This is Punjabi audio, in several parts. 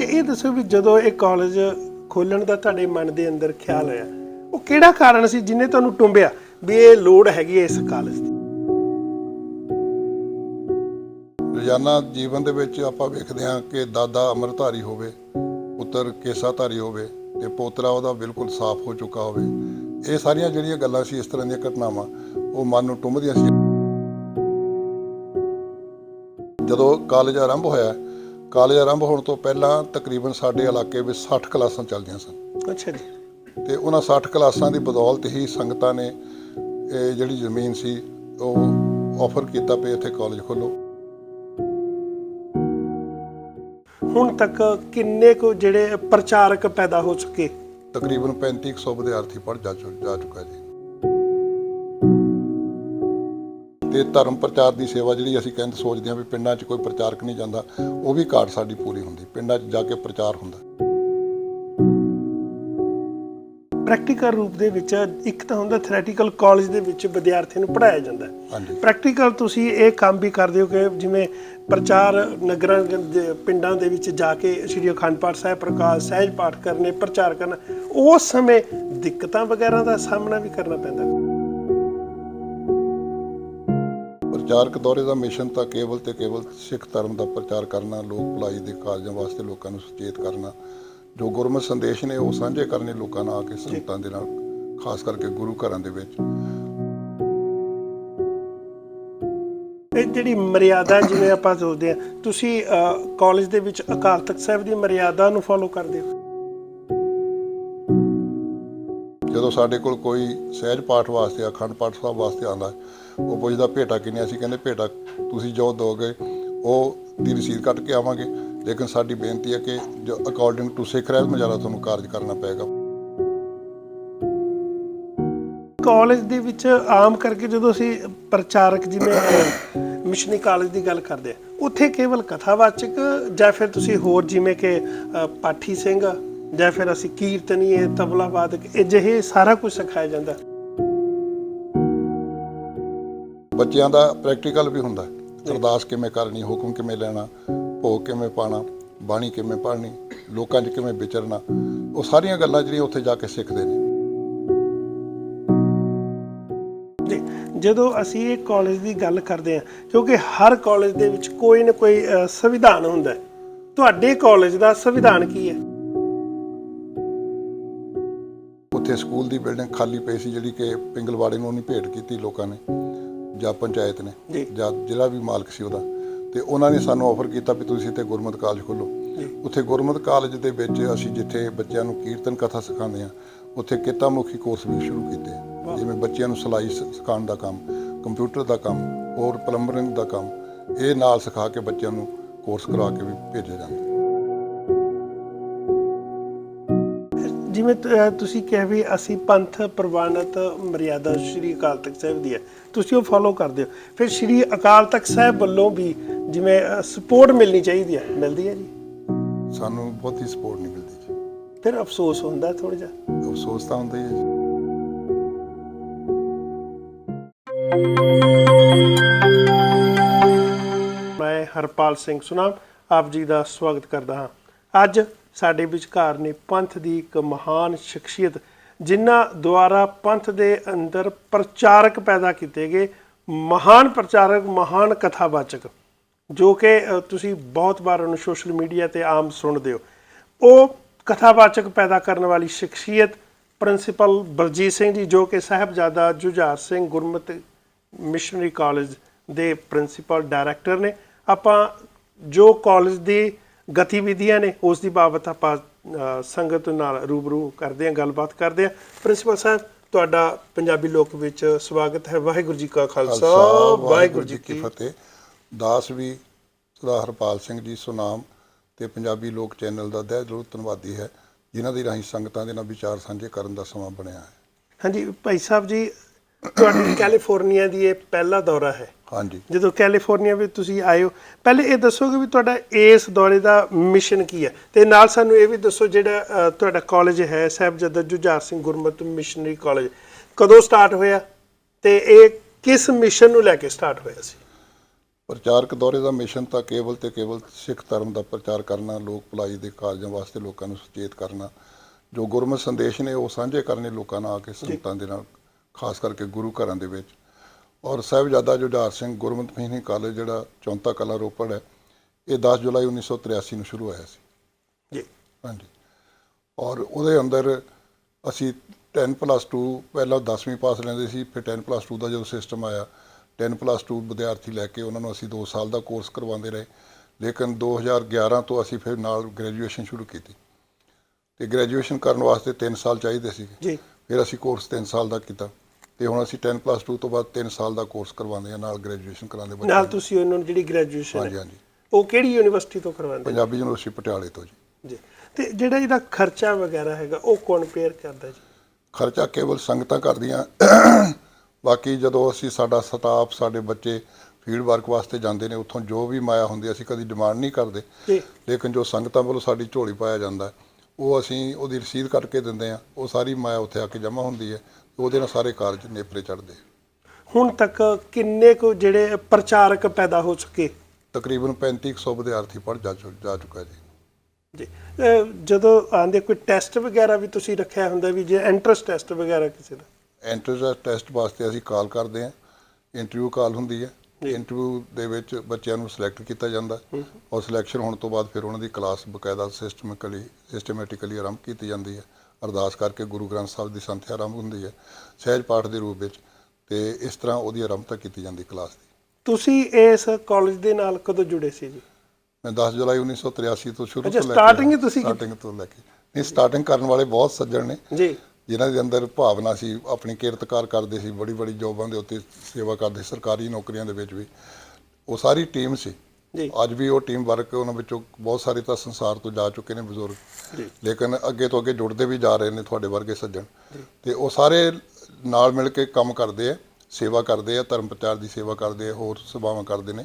ਅੱਛਾ ਇਹ ਦੱਸੋ ਵੀ ਜਦੋਂ ਇਹ ਕਾਲਜ ਖੋਲਣ ਦਾ ਤੁਹਾਡੇ ਮਨ ਦੇ ਅੰਦਰ ਖਿਆਲ ਆਇਆ, ਉਹ ਕਿਹੜਾ ਕਾਰਨ ਸੀ ਜਿਨੇ ਤੁਹਾਨੂੰ ਟੁੰਬਿਆ ਵੀ ਇਹ ਲੋੜ ਹੈਗੀ ਹੈ ਇਸ ਕਾਲਜ ਦੀ? ਰੋਜ਼ਾਨਾ ਜੀਵਨ ਦੇ ਵਿੱਚ ਆਪਾਂ ਵੇਖਦੇ ਹਾਂ ਕਿ ਦਾਦਾ ਅਮਰਧਾਰੀ ਹੋਵੇ, ਪੁੱਤਰ ਕੇਸਾਧਾਰੀ ਹੋਵੇ ਤੇ ਪੋਤਰਾ ਉਹਦਾ ਬਿਲਕੁਲ ਸਾਫ਼ ਹੋ ਚੁੱਕਾ ਹੋਵੇ। ਇਹ ਸਾਰੀਆਂ ਜਿਹੜੀਆਂ ਗੱਲਾਂ ਸੀ ਇਸ ਤਰ੍ਹਾਂ ਦੀਆਂ ਘਟਨਾਵਾਂ, ਉਹ ਮਨ ਨੂੰ ਟੁੰਬਦੀਆਂ ਸੀ। ਜਦੋਂ ਕਾਲਜ ਆਰੰਭ ਹੋਇਆ ਕਾਲਜ ਆਰੰਭ ਹੋਣ ਤੋਂ ਪਹਿਲਾਂ ਤਕਰੀਬਨ ਸਾਡੇ ਇਲਾਕੇ ਵਿੱਚ 60 ਕਲਾਸਾਂ ਚੱਲਦੀਆਂ ਸਨ। ਅੱਛਾ ਜੀ। ਤੇ ਉਹਨਾਂ 60 ਕਲਾਸਾਂ ਦੀ ਬਦੌਲਤ ਹੀ ਸੰਗਤਾਂ ਨੇ ਇਹ ਜਿਹੜੀ ਜ਼ਮੀਨ ਸੀ ਉਹ ਆਫਰ ਕੀਤਾ ਵੀ ਇੱਥੇ ਕਾਲਜ ਖੋਲੋ ਹੁਣ ਤੱਕ ਕਿੰਨੇ ਕੁ ਜਿਹੜੇ ਪ੍ਰਚਾਰਕ ਪੈਦਾ ਹੋ ਚੁੱਕੇ? ਤਕਰੀਬਨ 3500 ਵਿਦਿਆਰਥੀ ਚੁ- ਜਾ ਚੁੱਕਾ ਜੀ। ਤੇ ਧਰਮ ਪ੍ਰਚਾਰ ਦੀ ਸੇਵਾ ਜਿਹੜੀ ਅਸੀਂ ਕਹਿੰਦੇ ਸੋਚਦੇ ਹਾਂ ਵੀ ਪਿੰਡਾਂ 'ਚ ਕੋਈ ਪ੍ਰਚਾਰਕ ਨਹੀਂ ਜਾਂਦਾ ਉਹ ਵੀ ਘਾਟ ਸਾਡੀ ਪੂਰੀ ਹੁੰਦੀ ਪਿੰਡਾਂ 'ਚ ਜਾ ਕੇ ਪ੍ਰਚਾਰ ਹੁੰਦਾ। ਪ੍ਰੈਕਟੀਕਲ ਰੂਪ ਦੇ ਵਿੱਚ ਇੱਕ ਤਾਂ ਹੁੰਦਾ ਥਿਓਰੈਟੀਕਲ ਕਾਲਜ ਦੇ ਵਿੱਚ ਵਿਦਿਆਰਥੀਆਂ ਨੂੰ ਪੜਾਇਆ ਜਾਂਦਾ ਹੈ। ਪ੍ਰੈਕਟੀਕਲ ਤੁਸੀਂ ਇਹ ਕੰਮ ਵੀ ਕਰਦੇ ਹੋ ਕਿ ਜਿਵੇਂ ਪ੍ਰਚਾਰ ਨਗਰਾਂ ਦੇ ਪਿੰਡਾਂ ਦੇ ਵਿੱਚ ਜਾ ਕੇ ਸ਼੍ਰੀ ਅਖੰਡ ਪਾਠ ਸਾਹਿਬ ਪ੍ਰਕਾਸ਼ ਸਹਿਜ ਪਾਠ ਕਰਨੇ ਪ੍ਰਚਾਰ ਕਰਨਾ ਉਸ ਸਮੇਂ ਦਿੱਕਤਾਂ ਵਗੈਰਾ ਦਾ ਸਾਹਮਣਾ ਵੀ ਕਰਨਾ ਪੈਂਦਾ। ਪ੍ਰਚਾਰਕ ਦੌਰੇ ਦਾ ਮਿਸ਼ਨ ਤਾਂ ਕੇਵਲ ਤੇ ਕੇਵਲ ਸਿੱਖ ਧਰਮ ਦਾ ਪ੍ਰਚਾਰ ਕਰਨਾ, ਲੋਕ ਭਲਾਈ ਦੇ ਕਾਰਜਾਂ ਵਾਸਤੇ ਲੋਕਾਂ ਨੂੰ ਸੁਚੇਤ ਕਰਨਾ, ਜੋ ਗੁਰਮਤਿ ਸੰਦੇਸ਼ ਨੇ ਉਹ ਸਾਂਝੇ ਕਰਨੇ ਲੋਕਾਂ ਨਾਲ ਆ ਕੇ ਸੰਗਤਾਂ ਦੇ ਨਾਲ, ਖਾਸ ਕਰਕੇ ਗੁਰੂ ਘਰਾਂ ਦੇ ਵਿੱਚ। ਇਹ ਜਿਹੜੀ ਮਰਿਆਦਾ ਜਿਵੇਂ ਆਪਾਂ ਸੋਚਦੇ ਆ ਤੁਸੀਂ ਕਾਲਜ ਦੇ ਵਿੱਚ ਅਕਾਲ ਤਖਤ ਸਾਹਿਬ ਦੀ ਮਰਿਆਦਾ ਨੂੰ ਫੋਲੋ ਕਰਦੇ ਹੋ? ਜਦੋਂ ਸਾਡੇ ਕੋਲ ਕੋਈ ਸਹਿਜ ਪਾਠ ਵਾਸਤੇ ਅਖੰਡ ਪਾਠ ਸਾਹਿਬ ਵਾਸਤੇ ਆਉਂਦਾ ਉਹ ਪੁੱਛਦਾ, ਭੇਟਾ ਕਿੰਨੇ ਅਸੀਂ ਕਹਿੰਦੇ, ਭੇਟਾ ਤੁਸੀਂ ਜੋ ਦੋਗੇ ਉਹ ਦੀ ਰਸੀਦ ਕੱਟ ਕੇ ਆਵਾਂਗੇ। ਲੇਕਿਨ ਸਾਡੀ ਬੇਨਤੀ ਹੈ ਕਿ ਜੋ ਅਕੋਰਡਿੰਗ ਟੂ ਸਿੱਖ ਰਹਿਤ ਮਜਾਰਾ ਤੁਹਾਨੂੰ ਕਾਰਜ ਕਰਨਾ ਪਏਗਾ। ਕਾਲਜ ਦੇ ਵਿੱਚ ਆਮ ਕਰਕੇ ਜਦੋਂ ਅਸੀਂ ਪ੍ਰਚਾਰਕ ਜਿਵੇਂ ਮਿਸ਼ਨਰੀ ਕਾਲਜ ਦੀ ਗੱਲ ਕਰਦੇ ਆ, ਉੱਥੇ ਕੇਵਲ ਕਥਾਵਾਚਕ ਜਾਂ ਫਿਰ ਤੁਸੀਂ ਹੋਰ ਜਿਵੇਂ ਕਿ ਪਾਠੀ ਸਿੰਘ ਜਾਂ ਫਿਰ ਅਸੀਂ ਕੀਰਤਨੀਏ ਤਬਲਾ ਵਾਦਕ ਇਹ ਜਿਹੇ ਸਾਰਾ ਕੁਝ ਸਿਖਾਇਆ ਜਾਂਦਾ। ਬੱਚਿਆਂ ਦਾ ਪ੍ਰੈਕਟੀਕਲ ਵੀ ਹੁੰਦਾ। ਅਰਦਾਸ ਕਿਵੇਂ ਕਰਨੀ ਹੁਕਮ ਕਿਵੇਂ ਲੈਣਾ ਭੋਗ ਕਿਵੇਂ ਪਾਣਾ ਬਾਣੀ ਕਿਵੇਂ ਪੜ੍ਹਨੀ ਲੋਕਾਂ 'ਚ ਕਿਵੇਂ ਵਿਚਰਨਾ ਉਹ ਸਾਰੀਆਂ ਗੱਲਾਂ ਜਿਹੜੀਆਂ ਉੱਥੇ ਜਾ ਕੇ ਸਿੱਖਦੇ ਨੇ। ਜਦੋਂ ਅਸੀਂ ਇਹ ਕਾਲਜ ਦੀ ਗੱਲ ਕਰਦੇ ਹਾਂ ਕਿਉਂਕਿ ਹਰ ਕਾਲਜ ਦੇ ਵਿੱਚ ਕੋਈ ਨਾ ਕੋਈ ਸੰਵਿਧਾਨ ਹੁੰਦਾ। ਤੁਹਾਡੇ ਕਾਲਜ ਦਾ ਸੰਵਿਧਾਨ ਕੀ ਹੈ? ਉੱਥੇ ਸਕੂਲ ਦੀ ਬਿਲਡਿੰਗ ਖਾਲੀ ਪਈ ਸੀ ਜਿਹੜੀ ਕਿ ਪਿੰਗਲਵਾੜੇ ਨੂੰ ਨਹੀਂ ਭੇਟ ਕੀਤੀ ਲੋਕਾਂ ਨੇ ਜਾਂ ਪੰਚਾਇਤ ਨੇ ਜੀ। ਜਿਹੜਾ ਵੀ ਮਾਲਕ ਸੀ ਉਹਦਾ ਤੇ ਉਹਨਾਂ ਨੇ ਸਾਨੂੰ ਆਫਰ ਕੀਤਾ ਵੀ ਤੁਸੀਂ ਇੱਥੇ ਗੁਰਮਤਿ ਕਾਲਜ ਖੋਲੋ। ਉੱਥੇ ਗੁਰਮਤਿ ਕਾਲਜ ਦੇ ਵਿੱਚ ਅਸੀਂ ਜਿੱਥੇ ਬੱਚਿਆਂ ਨੂੰ ਕੀਰਤਨ ਕਥਾ ਸਿਖਾਉਂਦੇ ਆ ਉੱਥੇ ਕਿੱਤਾ ਮੁਖੀ ਕੋਰਸ ਵੀ ਸ਼ੁਰੂ ਕੀਤੇ। ਜਿਵੇਂ ਬੱਚਿਆਂ ਨੂੰ ਸਿਲਾਈ ਸਿਖਾਉਣ ਦਾ ਕੰਮ ਕੰਪਿਊਟਰ ਦਾ ਕੰਮ ਹੋਰ ਪਲੰਬਰਿੰਗ ਦਾ ਕੰਮ ਇਹ ਨਾਲ ਸਿਖਾ ਕੇ ਬੱਚਿਆਂ ਨੂੰ ਕੋਰਸ ਕਰਾ ਕੇ ਵੀ ਭੇਜਿਆ ਜਾਂਦਾ ਜਿਵੇਂ ਤ- ਤੁਸੀਂ ਕਿਹਾ ਵੀ ਅਸੀਂ ਪੰਥ ਪ੍ਰਵਾਨਿਤ ਮਰਿਆਦਾ ਸ਼੍ਰੀ ਅਕਾਲ ਤਖਤ ਸਾਹਿਬ ਦੀ ਹੈ ਤੁਸੀਂ ਉਹ ਫੋਲੋ ਕਰਦੇ ਹੋ। ਫਿਰ ਸ਼੍ਰੀ ਅਕਾਲ ਤਖਤ ਸਾਹਿਬ ਵੱਲੋਂ ਵੀ ਜਿਵੇਂ ਸਪੋਰਟ ਮਿਲਣੀ ਚਾਹੀਦੀ ਹੈ? ਮਿਲਦੀ ਹੈ ਜੀ? ਸਾਨੂੰ ਬਹੁਤੀ ਸਪੋਰਟ ਨਹੀਂ ਮਿਲਦੀ ਜੀ। ਫਿਰ ਅਫਸੋਸ ਹੁੰਦਾ ਥੋੜਾ ਜਿਹਾ? ਅਫਸੋਸ ਤਾਂ ਹੁੰਦਾ ਹੀ ਹੈ ਜੀ। ਮੈਂ ਹਰਪਾਲ ਸਿੰਘ ਸੁਨਾਮ ਆਪ ਜੀ ਦਾ ਸਵਾਗਤ ਕਰਦਾ ਹਾਂ। ਅੱਜ ਸਾਡੇ ਵਿਚਕਾਰ ਨੇ ਪੰਥ ਦੀ ਇੱਕ ਮਹਾਨ ਸ਼ਖਸੀਅਤ, ਜਿਨ੍ਹਾਂ ਦੁਆਰਾ ਪੰਥ ਦੇ ਅੰਦਰ ਪ੍ਰਚਾਰਕ ਪੈਦਾ ਕੀਤੇ ਗਏ ਮਹਾਨ ਪ੍ਰਚਾਰਕ, ਮਹਾਨ ਕਥਾਵਾਚਕ, ਜੋ ਕਿ ਤੁਸੀਂ ਬਹੁਤ ਵਾਰ ਉਹਨੂੰ ਸੋਸ਼ਲ ਮੀਡੀਆ ਤੇ ਆਮ ਸੁਣਦੇ ਹੋ। ਉਹ ਕਥਾਵਾਚਕ ਪੈਦਾ ਕਰਨ ਵਾਲੀ ਸ਼ਖਸੀਅਤ ਪ੍ਰਿੰਸੀਪਲ ਬਲਜੀਤ ਸਿੰਘ ਜੀ, ਜੋ ਕਿ ਸਾਹਿਬਜ਼ਾਦਾ ਜੁਝਾਰ ਸਿੰਘ ਗੁਰਮਤਿ ਮਿਸ਼ਨਰੀ ਕਾਲਜ ਦੇ ਪ੍ਰਿੰਸੀਪਲ ਡਾਇਰੈਕਟਰ ਨੇ। ਆਪਾਂ ਜੋ ਕਾਲਜ ਦੀ ਗਤੀਵਿਧੀਆਂ ਨੇ ਉਸ ਦੀ ਬਾਬਤ ਆਪਾਂ ਸੰਗਤ ਨਾਲ ਰੂਬਰੂ ਕਰਦੇ ਹਾਂ ਗੱਲਬਾਤ ਕਰਦੇ ਹਾਂ। ਪ੍ਰਿੰਸੀਪਲ ਸਾਹਿਬ ਤੁਹਾਡਾ ਪੰਜਾਬੀ ਲੋਕ ਵਿੱਚ ਸਵਾਗਤ ਹੈ। ਵਾਹਿਗੁਰੂ ਜੀ ਕਾ ਖਾਲਸਾ ਵਾਹਿਗੁਰੂ ਜੀ ਕੀ ਫਤਿਹ। ਦਾਸ ਵੀ ਸਰਦਾਰ ਹਰਪਾਲ ਸਿੰਘ ਜੀ ਸੁਨਾਮ ਤੇ ਪੰਜਾਬੀ ਲੋਕ ਚੈਨਲ ਦਾ ਦਿਲ ਦਿਲੋਂ ਧੰਨਵਾਦੀ ਹੈ ਜਿਨ੍ਹਾਂ ਦੀ ਰਾਹੀਂ ਸੰਗਤਾਂ ਦੇ ਨਾਲ ਵਿਚਾਰ ਸਾਂਝੇ ਕਰਨ ਦਾ ਸਮਾਂ ਬਣਿਆ ਹੈ। ਹਾਂਜੀ ਭਾਈ ਸਾਹਿਬ ਜੀ ਤੁਹਾਡੀ ਕੈਲੀਫੋਰਨੀਆ ਦੀ ਇਹ ਪਹਿਲਾ ਦੌਰਾ ਹੈ। ਹਾਂਜੀ। ਜਦੋਂ ਕੈਲੀਫੋਰਨੀਆ ਵਿੱਚ ਤੁਸੀਂ ਆਏ ਹੋ ਪਹਿਲੇ ਇਹ ਦੱਸੋਗੇ ਵੀ ਤੁਹਾਡਾ ਇਸ ਦੌਰੇ ਦਾ ਮਿਸ਼ਨ ਕੀ ਹੈ? ਤੇ ਨਾਲ ਸਾਨੂੰ ਇਹ ਵੀ ਦੱਸੋ ਜਿਹੜਾ ਤੁਹਾਡਾ ਕਾਲਜ ਹੈ ਸਾਹਿਬਜ਼ਾਦਾ ਜੁਝਾਰ ਸਿੰਘ ਗੁਰਮਤਿ ਮਿਸ਼ਨਰੀ ਕਾਲਜ ਕਦੋਂ ਸਟਾਰਟ ਹੋਇਆ? ਤੇ ਇਹ ਕਿਸ ਮਿਸ਼ਨ ਨੂੰ ਲੈ ਕੇ ਸਟਾਰਟ ਹੋਇਆ ਸੀ? ਪ੍ਰਚਾਰਕ ਦੌਰੇ ਦਾ ਮਿਸ਼ਨ ਤਾਂ ਕੇਵਲ ਤੇ ਕੇਵਲ ਸਿੱਖ ਧਰਮ ਦਾ ਪ੍ਰਚਾਰ ਕਰਨਾ ਲੋਕ ਭਲਾਈ ਦੇ ਕਾਰਜਾਂ ਵਾਸਤੇ ਲੋਕਾਂ ਨੂੰ ਸੁਚੇਤ ਕਰਨਾ ਜੋ ਗੁਰਮਤਿ ਸੰਦੇਸ਼ ਨੇ ਉਹ ਸਾਂਝੇ ਕਰਨੇ ਲੋਕਾਂ ਨਾਲ ਆ ਕੇ ਸੰਗਤਾਂ ਦੇ ਨਾਲ ਖਾਸ ਕਰਕੇ ਗੁਰੂ ਘਰਾਂ ਦੇ ਵਿੱਚ। ਔਰ ਸਾਹਿਬਜ਼ਾਦਾ ਜੁਝਾਰ ਸਿੰਘ ਗੁਰਮਤਿ ਮਹੀਨੇ ਕਾਲਜ ਜਿਹੜਾ ਚੌਂਤਾ ਕਲਾ ਰੋਪੜ ਹੈ ਇਹ 10 ਜੁਲਾਈ 1983 ਨੂੰ ਸ਼ੁਰੂ ਹੋਇਆ ਸੀ। ਜੀ। ਹਾਂਜੀ। ਔਰ ਉਹਦੇ ਅੰਦਰ ਅਸੀਂ 10 ਪਲੱਸ 2 ਪਹਿਲਾਂ 10ਵੀਂ ਪਾਸ ਲੈਂਦੇ ਸੀ ਫਿਰ 10 ਪਲੱਸ 2 ਦਾ ਜਦੋਂ ਸਿਸਟਮ ਆਇਆ 10 ਪਲੱਸ 2 ਵਿਦਿਆਰਥੀ ਲੈ ਕੇ ਉਹਨਾਂ ਨੂੰ ਅਸੀਂ 2 ਸਾਲ ਦਾ ਕੋਰਸ ਕਰਵਾਉਂਦੇ ਰਹੇ। ਲੇਕਿਨ 2011 ਤੋਂ ਅਸੀਂ ਫਿਰ ਨਾਲ ਗ੍ਰੈਜੂਏਸ਼ਨ ਸ਼ੁਰੂ ਕੀਤੀ। ਤੇ ਗ੍ਰੈਜੂਏਸ਼ਨ ਕਰਨ ਵਾਸਤੇ 3 ਸਾਲ ਚਾਹੀਦੇ ਸੀ ਜੀ। ਫਿਰ ਅਸੀਂ ਕੋਰਸ 3 ਸਾਲ ਦਾ ਕੀਤਾ। ਤੇ ਹੁਣ ਅਸੀਂ 10 ਪਲੱਸ 2 ਤੋਂ ਬਾਅਦ 3 ਸਾਲ ਦਾ ਕੋਰਸ ਕਰਵਾਉਂਦੇ ਹਾਂ ਨਾਲ ਗ੍ਰੈਜੂਏਸ਼ਨ ਕਰਾਉਂਦੇ ਬੱਚਿਆਂ ਨਾਲ। ਤੁਸੀਂ ਉਹਨਾਂ ਨੂੰ ਜਿਹੜੀ ਗ੍ਰੈਜੂਏਸ਼ਨ ਹਾਂਜੀ ਹਾਂਜੀ। ਉਹ ਕਿਹੜੀ ਯੂਨੀਵਰਸਿਟੀ ਤੋਂ ਕਰਵਾਉਂਦੇ ਪੰਜਾਬੀ ਯੂਨੀਵਰਸਿਟੀ ਪਟਿਆਲੇ ਤੋਂ ਜੀ। ਜੀ। ਤੇ ਜਿਹੜਾ ਇਹਦਾ ਖਰਚਾ ਵਗੈਰਾ ਹੈਗਾ ਉਹ ਕੌਣ ਪੇਅਰ ਕਰਦਾ ਜੀ? ਖਰਚਾ ਕੇਵਲ ਸੰਗਤਾਂ ਕਰਦੀਆਂ। ਬਾਕੀ ਜਦੋਂ ਅਸੀਂ ਸਾਡਾ ਸਟਾਫ ਸਾਡੇ ਬੱਚੇ ਫੀਲਡ ਵਰਕ ਵਾਸਤੇ ਜਾਂਦੇ ਨੇ ਉੱਥੋਂ ਜੋ ਵੀ ਮਾਇਆ ਹੁੰਦੀ ਅਸੀਂ ਕਦੀ ਡਿਮਾਂਡ ਨਹੀਂ ਕਰਦੇ। ਲੇਕਿਨ ਜੋ ਸੰਗਤਾਂ ਵੱਲੋਂ ਸਾਡੀ ਝੋਲੀ ਪਾਇਆ ਜਾਂਦਾ ਉਹ ਅਸੀਂ ਉਹਦੀ ਰਸੀਦ ਕੱਟ ਕੇ ਦਿੰਦੇ ਆ। ਉਹ ਸਾਰੀ ਮਾਇਆ ਉੱਥੇ ਆ ਕੇ ਜਮ੍ਹਾਂ ਹੁੰਦੀ ਹੈ। ਉਹਦੇ ਨਾਲ ਸਾਰੇ ਕਾਰਜ ਨੇਪਰੇ ਚੜ੍ਹਦੇ। ਹੁਣ ਤੱਕ ਕਿੰਨੇ ਕੁ ਜਿਹੜੇ ਪ੍ਰਚਾਰਕ ਪੈਦਾ ਹੋ ਚੁੱਕੇ? ਤਕਰੀਬਨ 3500 ਵਿਦਿਆਰਥੀ ਪੜ੍ਹ ਜਾ ਚੁੱਕਾ ਜੀ। ਜੀ। ਜਦੋਂ ਆਂਦੇ ਕੋਈ ਟੈਸਟ ਵਗੈਰਾ ਵੀ ਤੁਸੀਂ ਰੱਖਿਆ ਹੁੰਦਾ ਵੀ ਜੇ ਐਂਟਰੈਂਸ ਟੈਸਟ ਵਗੈਰਾ ਕਿਸੇ ਦਾ? ਐਂਟਰੈਂਸ ਟੈਸਟ ਵਾਸਤੇ ਅਸੀਂ ਕਾਲ ਕਰਦੇ ਹਾਂ। ਇੰਟਰਵਿਊ ਕਾਲ ਹੁੰਦੀ ਹੈ। ਇੰਟਰਵਿਊ ਦੇ ਵਿੱਚ ਬੱਚਿਆਂ ਨੂੰ ਸਿਲੈਕਟ ਕੀਤਾ ਜਾਂਦਾ। ਔਰ ਸਿਲੈਕਸ਼ਨ ਹੋਣ ਤੋਂ ਬਾਅਦ ਫਿਰ ਉਹਨਾਂ ਦੀ ਕਲਾਸ ਬਕਾਇਦਾ ਸਿਸਟਮਿਕਲੀ ਸਿਸਟਮੈਟਿਕਲੀ ਆਰੰਭ ਕੀਤੀ ਜਾਂਦੀ ਹੈ। ਅਰਦਾਸ ਕਰਕੇ ਗੁਰੂ ਗ੍ਰੰਥ ਸਾਹਿਬ ਦੀ ਸੰਥਿਆ ਆਰੰਭ ਹੁੰਦੀ ਹੈ ਸਹਿਜ ਪਾਠ ਦੇ ਰੂਪ ਵਿੱਚ ਤੇ ਇਸ ਤਰ੍ਹਾਂ ਉਹਦੀ ਆਰੰਭਤਾ ਕੀਤੀ ਜਾਂਦੀ ਕਲਾਸ ਦੀ। ਤੁਸੀਂ ਇਸ ਕਾਲਜ ਦੇ ਨਾਲ ਕਦੋਂ ਜੁੜੇ ਸੀ ਜੀ? ਮੈਂ 10 ਜੁਲਾਈ 1983 ਤੋਂ ਸ਼ੁਰੂ ਤੋਂ ਲੈ starting ਹੀ ਤੁਸੀਂ? ਸਟਾਰਟਿੰਗ ਤੋਂ ਲੈ ਕੇ। ਨਹੀਂ ਸਟਾਰਟਿੰਗ ਕਰਨ ਵਾਲੇ ਬਹੁਤ ਸੱਜਣ ਨੇ। ਜੀ। ਜਿਨ੍ਹਾਂ ਦੇ ਅੰਦਰ ਭਾਵਨਾ ਸੀ ਆਪਣੀ ਕਿਰਤਕਾਰ ਕਰਦੇ ਸੀ ਬੜੀ ਬੜੀ ਜੋਬਾਂ ਦੇ ਉੱਤੇ ਸੇਵਾ ਕਰਦੇ ਸਰਕਾਰੀ ਨੌਕਰੀਆਂ ਦੇ ਵਿੱਚ ਵੀ। ਉਹ ਸਾਰੀ ਟੀਮ ਸੀ। ਜੀ। ਅੱਜ ਵੀ ਉਹ ਟੀਮ ਵਰਕ ਉਹਨਾਂ ਵਿੱਚੋਂ ਬਹੁਤ ਸਾਰੇ ਤਾਂ ਸੰਸਾਰ ਤੋਂ ਜਾ ਚੁੱਕੇ ਨੇ ਬਜ਼ੁਰਗ। ਲੇਕਿਨ ਅੱਗੇ ਤੋਂ ਅੱਗੇ ਜੁੜਦੇ ਵੀ ਜਾ ਰਹੇ ਨੇ ਤੁਹਾਡੇ ਵਰਗੇ ਸੱਜਣ। ਤੇ ਉਹ ਸਾਰੇ ਨਾਲ ਮਿਲ ਕੇ ਕੰਮ ਕਰਦੇ ਆ ਸੇਵਾ ਕਰਦੇ ਆ ਧਰਮ ਪ੍ਰਚਾਰ ਦੀ ਸੇਵਾ ਕਰਦੇ ਆ ਹੋਰ ਸੇਵਾਵਾਂ ਕਰਦੇ ਨੇ।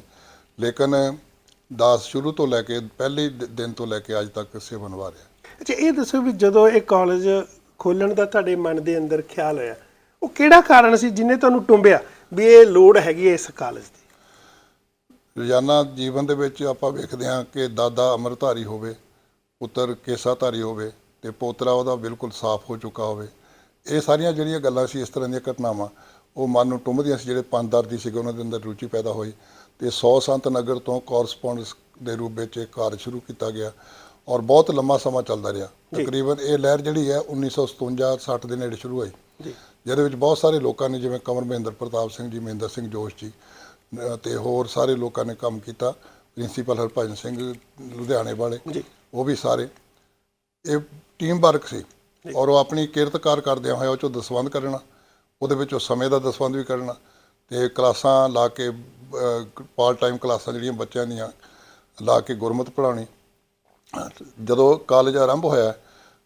ਲੇਕਿਨ ਦਾਸ ਸ਼ੁਰੂ ਤੋਂ ਲੈ ਕੇ ਪਹਿਲੇ ਦਿਨ ਤੋਂ ਲੈ ਕੇ ਅੱਜ ਤੱਕ ਸੇਵਾ ਨਿਭਾ ਰਿਹਾ। ਅੱਛਾ ਇਹ ਦੱਸੋ ਵੀ ਜਦੋਂ ਇਹ ਕਾਲਜ ਖੋਲਣ ਦਾ ਤੁਹਾਡੇ ਮਨ ਦੇ ਅੰਦਰ ਖਿਆਲ ਹੋਇਆ ਉਹ ਕਿਹੜਾ ਕਾਰਨ ਸੀ ਜਿਨੇ ਤੁਹਾਨੂੰ ਟੁੰਬਿਆ ਵੀ ਇਹ ਲੋੜ ਹੈਗੀ ਹੈ ਇਸ ਕਾਲਜ ਦੀ? ਰੋਜ਼ਾਨਾ ਜੀਵਨ ਦੇ ਵਿੱਚ ਆਪਾਂ ਵੇਖਦੇ ਹਾਂ ਕਿ ਦਾਦਾ ਅਮਰਧਾਰੀ ਹੋਵੇ ਪੁੱਤਰ ਕੇਸਾਧਾਰੀ ਹੋਵੇ ਤੇ ਪੋਤਰਾ ਉਹਦਾ ਬਿਲਕੁਲ ਸਾਫ਼ ਹੋ ਚੁੱਕਾ ਹੋਵੇ। ਇਹ ਸਾਰੀਆਂ ਜਿਹੜੀਆਂ ਗੱਲਾਂ ਸੀ ਇਸ ਤਰ੍ਹਾਂ ਦੀਆਂ ਘਟਨਾਵਾਂ ਉਹ ਮਨ ਨੂੰ ਟੁੰਬਦੀਆਂ ਸੀ ਜਿਹੜੇ ਪੰਜਦਰਦੀ ਸੀਗੇ ਉਹਨਾਂ ਦੇ ਅੰਦਰ ਰੁਚੀ ਪੈਦਾ ਹੋਈ। ਤੇ 100 ਸੰਤ ਨਗਰ ਤੋਂ ਕੋਰਸਪੌਂਡੈਂਸ ਦੇ ਰੂਪ ਵਿੱਚ ਇਹ ਕਾਰਜ ਸ਼ੁਰੂ ਕੀਤਾ ਗਿਆ ਔਰ ਬਹੁਤ ਲੰਮਾ ਸਮਾਂ ਚੱਲਦਾ ਰਿਹਾ। ਤਕਰੀਬਨ ਇਹ ਲਹਿਰ ਜਿਹੜੀ ਹੈ 1957 60 ਦੇ ਨੇੜੇ ਸ਼ੁਰੂ ਹੋਈ। ਜਿਹਦੇ ਵਿੱਚ ਬਹੁਤ ਸਾਰੇ ਲੋਕਾਂ ਨੇ ਜਿਵੇਂ ਕੰਵਰ ਮਹਿੰਦਰ ਪ੍ਰਤਾਪ ਸਿੰਘ ਜੀ ਮਹਿੰਦਰ ਸਿੰਘ ਜੋਸ਼ ਜੀ ਤੇ ਹੋਰ ਸਾਰੇ ਲੋਕਾਂ ਨੇ ਕੰਮ ਕੀਤਾ ਪ੍ਰਿੰਸੀਪਲ ਹਰਭਜਨ ਸਿੰਘ ਲੁਧਿਆਣੇ ਵਾਲੇ ਜੀ। ਉਹ ਵੀ ਸਾਰੇ। ਇਹ ਟੀਮ ਵਰਕ ਸੀ ਔਰ ਉਹ ਆਪਣੀ ਕਿਰਤਕਾਰ ਕਰਦਿਆਂ ਹੋਇਆ ਉਹ ਚੋਂ ਦਸਵੰਦ ਕਰਨਾ ਉਹਦੇ ਵਿੱਚੋਂ ਸਮੇਂ ਦਾ ਦਸਵੰਦ ਵੀ ਕਰਨਾ ਤੇ ਕਲਾਸਾਂ ਲਾ ਕੇ ਪਾਰਟ ਟਾਈਮ ਕਲਾਸਾਂ ਜਿਹੜੀਆਂ ਬੱਚਿਆਂ ਦੀਆਂ ਲਾ ਕੇ ਗੁਰਮਤਿ ਪੜ੍ਹਾਉਣੀ। ਜਦੋਂ ਕਾਲਜ ਆਰੰਭ ਹੋਇਆ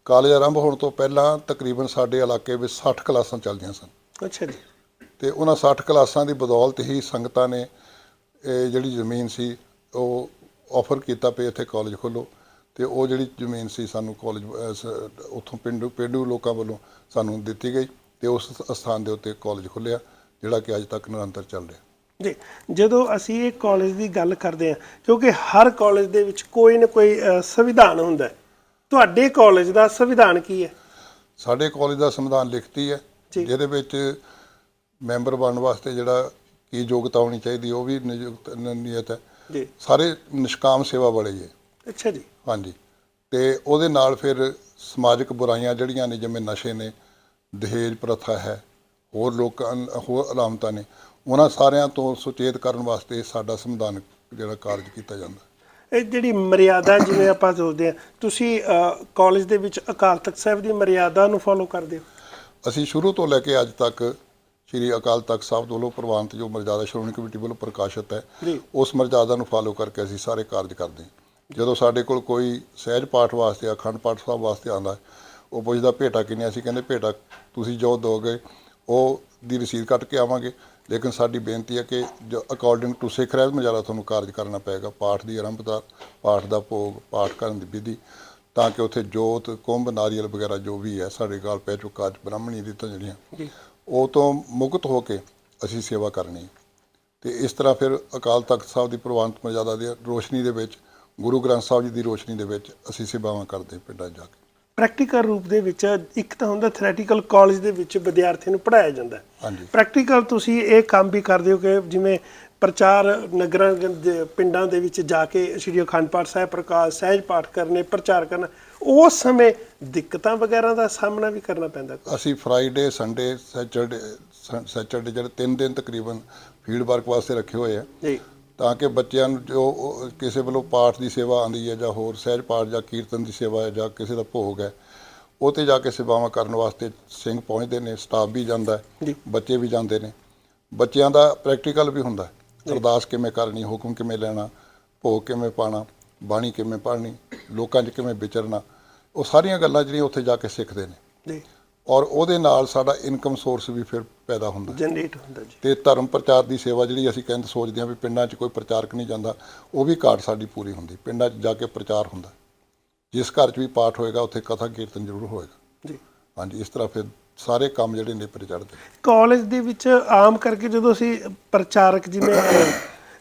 ਕਾਲਜ ਆਰੰਭ ਹੋਣ ਤੋਂ ਪਹਿਲਾਂ ਤਕਰੀਬਨ ਸਾਡੇ ਇਲਾਕੇ ਵਿੱਚ 60 ਕਲਾਸਾਂ ਚੱਲਦੀਆਂ ਸਨ। ਅੱਛਾ ਜੀ। ਤੇ ਉਹਨਾਂ 60 ਕਲਾਸਾਂ ਦੀ ਬਦੌਲਤ ਹੀ ਸੰਗਤਾਂ ਨੇ ਇਹ ਜਿਹੜੀ ਜ਼ਮੀਨ ਸੀ ਉਹ ਆਫਰ ਕੀਤਾ ਪਈ ਇੱਥੇ ਕਾਲਜ ਖੋਲੋ ਤੇ ਉਹ ਜਿਹੜੀ ਜ਼ਮੀਨ ਸੀ ਸਾਨੂੰ ਕਾਲਜ ਉੱਥੋਂ ਪਿੰਡੂ ਪਿੰਡੂ ਲੋਕਾਂ ਵੱਲੋਂ ਸਾਨੂੰ ਦਿੱਤੀ ਗਈ ਤੇ ਉਸ ਸਥਾਨ ਦੇ ਉੱਤੇ ਕਾਲਜ ਖੁੱਲਿਆ ਜਿਹੜਾ ਕਿ ਅੱਜ ਤੱਕ ਨਿਰੰਤਰ ਚੱਲ ਰਿਹਾ। ਜੀ ਜਦੋਂ ਅਸੀਂ ਇਹ ਕਾਲਜ ਦੀ ਗੱਲ ਕਰਦੇ ਹਾਂ ਕਿਉਂਕਿ ਹਰ ਕਾਲਜ ਦੇ ਵਿੱਚ ਕੋਈ ਨਾ ਕੋਈ ਸੰਵਿਧਾਨ ਹੁੰਦਾ ਹੈ। ਤੁਹਾਡੇ ਕਾਲਜ ਦਾ ਸੰਵਿਧਾਨ ਕੀ ਹੈ? ਸਾਡੇ ਕਾਲਜ ਦਾ ਸੰਵਿਧਾਨ ਲਿਖਤੀ ਹੈ। ਜਿਹਦੇ ਵਿੱਚ ਮੈਂਬਰ ਬਣਨ ਵਾਸਤੇ ਜਿਹੜਾ ਕੀ ਯੋਗਤਾ ਹੋਣੀ ਚਾਹੀਦੀ ਉਹ ਵੀ ਨਿਯੁਕਤ ਨ- ਨਿਯਤ ਹੈ। ਜੀ। ਸਾਰੇ ਨਿਸ਼ਕਾਮ ਸੇਵਾ ਵਾਲੇ ਹੈ ਅੱਛਾ ਜੀ। ਹਾਂਜੀ। ਤੇ ਉਹਦੇ ਨਾਲ ਫਿਰ ਸਮਾਜਿਕ ਬੁਰਾਈਆਂ ਜਿਹੜੀਆਂ ਨੇ ਜਿਵੇਂ ਨਸ਼ੇ ਨੇ ਦਹੇਜ ਪ੍ਰਥਾ ਹੈ ਹੋਰ ਲੋਕਾਂ ਹੋਰ ਅਲਾਮਤਾਂ ਨੇ ਉਹਨਾਂ ਸਾਰਿਆਂ ਤੋਂ ਸੁਚੇਤ ਕਰਨ ਵਾਸਤੇ ਸਾਡਾ ਸੰਵਿਧਾਨ ਜਿਹੜਾ ਕਾਰਜ ਕੀਤਾ ਜਾਂਦਾ। ਇਹ ਜਿਹੜੀ ਮਰਿਆਦਾ ਜਿਵੇਂ ਆਪਾਂ ਸੋਚਦੇ ਹਾਂ ਤੁਸੀਂ ਕਾਲਜ ਦੇ ਵਿੱਚ ਅਕਾਲ ਤਖਤ ਸਾਹਿਬ ਦੀ ਮਰਿਆਦਾ ਨੂੰ ਫੋਲੋ ਕਰਦੇ ਹੋ? ਅਸੀਂ ਸ਼ੁਰੂ ਤੋਂ ਲੈ ਕੇ ਅੱਜ ਤੱਕ ਸ੍ਰੀ ਅਕਾਲ ਤਖਤ ਸਾਹਿਬ ਵੱਲੋਂ ਪ੍ਰਵਾਨਿਤ ਜੋ ਮਰਜ਼ਾਦਾ ਸ਼੍ਰੋਮਣੀ ਕਮੇਟੀ ਵੱਲੋਂ ਪ੍ਰਕਾਸ਼ਿਤ ਹੈ ਉਸ ਮਰਜ਼ਾਦਾ ਨੂੰ ਫਾਲੋ ਕਰਕੇ ਅਸੀਂ ਸਾਰੇ ਕਾਰਜ ਕਰਦੇ ਹਾਂ। ਜਦੋਂ ਸਾਡੇ ਕੋਲ ਕੋਈ ਸਹਿਜ ਪਾਠ ਵਾਸਤੇ ਅਖੰਡ ਪਾਠ ਸਾਹਿਬ ਵਾਸਤੇ ਆਉਂਦਾ ਹੈ, ਉਹ ਪੁੱਛਦਾ ਭੇਟਾ ਕਿੰਨੇ ਅਸੀਂ ਕਹਿੰਦੇ ਭੇਟਾ ਤੁਸੀਂ ਜੋ ਦੋਗੇ ਉਹ ਦੀ ਰਸੀਦ ਕੱਟ ਕੇ ਆਵਾਂਗੇ। ਲੇਕਿਨ ਸਾਡੀ ਬੇਨਤੀ ਹੈ ਕਿ ਜੋ ਅਕੋਰਡਿੰਗ ਟੂ ਸਿੱਖ ਰਹਿਤ ਮਰਜ਼ਾਦਾ ਤੁਹਾਨੂੰ ਕਾਰਜ ਕਰਨਾ ਪਏਗਾ ਪਾਠ ਦੀ ਆਰੰਭਤਾ ਪਾਠ ਦਾ ਭੋਗ ਪਾਠ ਕਰਨ ਦੀ ਵਿਧੀ ਤਾਂ ਕਿ ਉੱਥੇ ਜੋਤ ਕੁੰਭ ਨਾਰੀਅਲ ਵਗੈਰਾ ਜੋ ਵੀ ਹੈ ਸਾਡੇ ਗਾਲ ਪੈ ਚੁੱਕਾ ਅੱਜ ਬ੍ਰਾਹਮਣੀ ਰੀਤਾਂ ਜਿਹੜੀਆਂ ਜੀ। ਉਹ ਤੋਂ ਮੁਕਤ ਹੋ ਕੇ ਅਸੀਂ ਸੇਵਾ ਕਰਨੀ। ਤੇ ਇਸ ਤਰ੍ਹਾਂ ਫਿਰ ਅਕਾਲ ਤਖਤ ਸਾਹਿਬ ਦੀ ਪ੍ਰਵਾਨਤ ਮਰਜ਼ਾਦਾ ਦੀ ਰੋਸ਼ਨੀ ਦੇ ਵਿੱਚ ਗੁਰੂ ਗ੍ਰੰਥ ਸਾਹਿਬ ਜੀ ਦੀ ਰੋਸ਼ਨੀ ਦੇ ਵਿੱਚ ਅਸੀਂ ਸੇਵਾਵਾਂ ਕਰਦੇ ਪਿੰਡਾਂ ਜਾ ਕੇ। ਪ੍ਰੈਕਟੀਕਲ ਰੂਪ ਦੇ ਵਿੱਚ ਇੱਕ ਤਾਂ ਹੁੰਦਾ ਥਿਓਰੈਟੀਕਲ ਕਾਲਜ ਦੇ ਵਿੱਚ ਵਿਦਿਆਰਥੀਆਂ ਨੂੰ ਪੜਾਇਆ ਜਾਂਦਾ। ਹਾਂਜੀ। ਪ੍ਰੈਕਟੀਕਲ ਤੁਸੀਂ ਇਹ ਕੰਮ ਵੀ ਕਰਦੇ ਹੋ ਕਿ ਜਿਵੇਂ ਪ੍ਰਚਾਰ ਨਗਰਾਂ ਦੇ ਪਿੰਡਾਂ ਦੇ ਵਿੱਚ ਜਾ ਕੇ ਸ਼੍ਰੀ ਅਖੰਡ ਪਾਠ ਸਾਹਿਬ ਪ੍ਰਕਾਸ਼ ਸਹਿਜ ਪਾਠ ਕਰਨੇ ਪ੍ਰਚਾਰ ਕਰਨਾ ਉਸ ਸਮੇਂ ਦਿੱਕਤਾਂ ਵਗੈਰਾ ਦਾ ਸਾਹਮਣਾ ਵੀ ਕਰਨਾ ਪੈਂਦਾ ਅਸੀਂ ਫਰਾਈਡੇ ਸੰਡੇ ਸੈਚਰਡੇ ਸੈਚਰਡੇ ਜਿਹੜੇ ਤਿੰਨ ਦਿਨ ਤਕਰੀਬਨ ਫੀਲਡ ਵਰਕ ਵਾਸਤੇ ਰੱਖੇ ਹੋਏ ਆ। ਜੀ। ਤਾਂ ਕਿ ਬੱਚਿਆਂ ਨੂੰ ਜੋ ਕਿਸੇ ਵੱਲੋਂ ਪਾਠ ਦੀ ਸੇਵਾ ਆਂਦੀ ਹੈ ਜਾਂ ਹੋਰ ਸਹਿਜ ਪਾਠ ਜਾਂ ਕੀਰਤਨ ਦੀ ਸੇਵਾ ਹੈ ਜਾਂ ਕਿਸੇ ਦਾ ਭੋਗ ਹੈ ਉਹ ਤੇ ਜਾ ਕੇ ਸੇਵਾਵਾਂ ਕਰਨ ਵਾਸਤੇ ਸਿੰਘ ਪਹੁੰਚਦੇ ਨੇ ਸਟਾਫ ਵੀ ਜਾਂਦਾ। ਬੱਚੇ ਵੀ ਜਾਂਦੇ ਨੇ। ਬੱਚਿਆਂ ਦਾ ਪ੍ਰੈਕਟੀਕਲ ਵੀ ਹੁੰਦਾ ਹੈ। ਅਰਦਾਸ ਕਿਵੇਂ ਕਰਨੀ ਹੁਕਮ ਕਿਵੇਂ ਲੈਣਾ ਭੋਗ ਕਿਵੇਂ ਪਾਣਾ ਬਾਣੀ ਕਿਵੇਂ ਪੜ੍ਹਨੀ ਲੋਕਾਂ 'ਚ ਕਿਵੇਂ ਵਿਚਰਨਾ ਉਹ ਸਾਰੀਆਂ ਗੱਲਾਂ ਜਿਹੜੀਆਂ ਉੱਥੇ ਜਾ ਕੇ ਸਿੱਖਦੇ ਨੇ। ਜੀ। ਔਰ ਉਹਦੇ ਨਾਲ ਸਾਡਾ ਇਨਕਮ ਸੋਰਸ ਵੀ ਫਿਰ ਪੈਦਾ ਹੁੰਦਾ। ਜਨਰੇਟ ਹੁੰਦਾ ਜੀ। ਤੇ ਧਰਮ ਪ੍ਰਚਾਰ ਦੀ ਸੇਵਾ ਜਿਹੜੀ ਅਸੀਂ ਕਹਿੰਦੇ ਸੋਚਦੇ ਹਾਂ ਵੀ ਪਿੰਡਾਂ 'ਚ ਕੋਈ ਪ੍ਰਚਾਰਕ ਨਹੀਂ ਜਾਂਦਾ ਉਹ ਵੀ ਘਾਟ ਸਾਡੀ ਪੂਰੀ ਹੁੰਦੀ। ਪਿੰਡਾਂ 'ਚ ਜਾ ਕੇ ਪ੍ਰਚਾਰ ਹੁੰਦਾ। ਜਿਸ ਘਰ 'ਚ ਵੀ ਪਾਠ ਹੋਏਗਾ ਉੱਥੇ ਕਥਾ ਕੀਰਤਨ ਜ਼ਰੂਰ ਹੋਏਗਾ। ਜੀ। ਹਾਂਜੀ ਇਸ ਤਰ੍ਹਾਂ ਫਿਰ ਸਾਰੇ ਕੰਮ ਜਿਹੜੇ ਨੇਪਰੇ ਚੜ੍ਹਦੇ ਕਾਲਜ ਦੇ ਵਿੱਚ ਆਮ ਕਰਕੇ ਜਦੋਂ ਅਸੀਂ ਪ੍ਰਚਾਰਕ ਜਿਵੇਂ